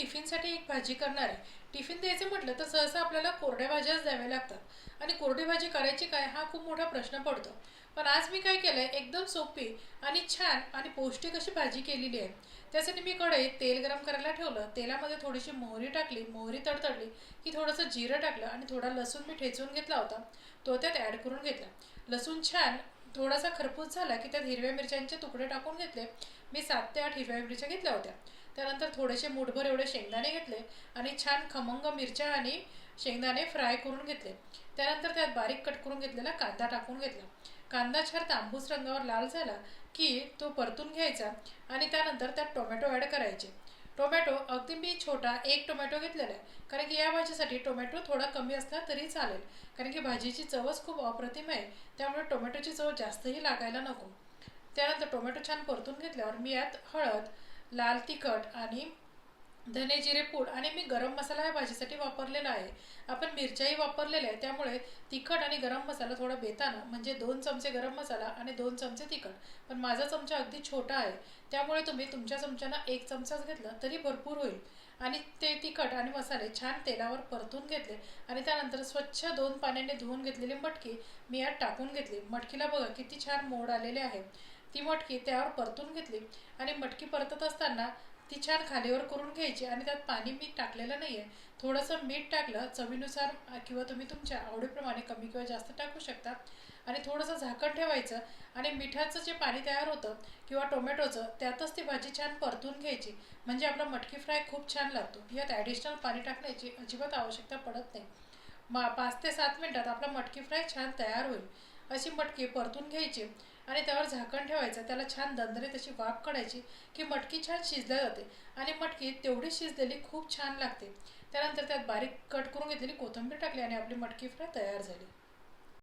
टिफिनसाठी एक भाजी करणार आहे. टिफिन द्यायचं म्हटलं तर सहसा आपल्याला कोरड्या भाज्याच द्याव्या लागतात. आणि कोरडी भाजी करायची काय हा खूप मोठा प्रश्न पडतो. पण आज मी काय केलं आहे एकदम सोपी आणि छान आणि पौष्टिक अशी भाजी केलेली आहे. त्यासाठी मी कढईत तेल गरम करायला ठेवलं. तेलामध्ये थोडीशी मोहरी टाकली. मोहरी तडतडली की थोडंसं जिरं टाकलं आणि थोडा लसूण मी ठेचून घेतला होता. तो त्यात ॲड करून घेतला. लसूण छान थोडासा खरपूस झाला की त्यात हिरव्या मिरच्यांचे तुकडे टाकून घेतले. मी सात ते आठ हिरव्या मिरच्या घेतल्या होत्या. त्यानंतर थोडेसे मुठभर एवढे शेंगदाणे घेतले आणि छान खमंग मिरच्या आणि शेंगदाणे फ्राय करून घेतले. त्यानंतर त्यात बारीक कट करून घेतलेला कांदा टाकून घेतला. कांदा छान तांबूस रंगावर लाल झाला की तो परतून घ्यायचा आणि त्यानंतर त्यात टोमॅटो ॲड करायचे. टोमॅटो अगदी मी छोटा एक टोमॅटो घेतलेला आहे कारण की या भाजीसाठी टोमॅटो थोडा कमी असला तरी चालेल कारण की भाजीची चवच खूप अप्रतिम आहे त्यामुळे टोमॅटोची चव जास्तही लागायला नको. त्यानंतर टोमॅटो छान परतून घेतल्यावर मी यात हळद लाल तिखट आणि धने जिरे पूड आणि मी गरम मसाला या भाजीसाठी वापरलेला आहे. आपण मिरच्याही वापरलेल्या आहे त्यामुळे तिखट आणि गरम मसाला थोडा बेताना म्हणजे दोन चमचे गरम मसाला आणि दोन चमचे तिखट. पण माझा चमचा अगदी छोटा आहे. त्यामुळे तुम्ही तुमच्या चमच्यानं एक चमचाच घेतला तरी भरपूर होईल. आणि ते तिखट आणि मसाले छान तेलावर परतून घेतले आणि त्यानंतर स्वच्छ दोन पाण्याने धुवून घेतलेली मटकी मी यात टाकून घेतली. मटकीला बघा किती छान मोड आलेले आहे. ती मटकी त्यावर परतून घेतली आणि मटकी परतत असताना ती छान खालीवर करून घ्यायची आणि त्यात पाणी मी टाकलेलं नाही आहे थोडंसं मीठ टाकलं चवीनुसार किंवा तुम्ही तुमच्या आवडीप्रमाणे कमी किंवा जास्त टाकू शकता. आणि थोडंसं झाकण ठेवायचं आणि मिठाचं जे पाणी तयार होतं किंवा टोमॅटोचं त्यातच ती भाजी छान परतून घ्यायची. म्हणजे आपला मटकी फ्राय खूप छान लागतो. यात ॲडिशनल पाणी टाकण्याची अजिबात आवश्यकता पडत नाही. मा पाच ते सात मिनटात आपला मटकी फ्राय छान तयार होईल. अशी मटकी परतून घ्यायची. आणि त्यावर झाकण ठेवायचं त्याला छान दंदरे तशी वाफ काढायची की मटकी छान शिजल्या जाते आणि मटकी तेवढी शिजलेली खूप छान लागते. त्यानंतर त्यात बारीक कट करून घेतलेली कोथिंबीर टाकली आणि आपली मटकी फ्राय तयार झाली.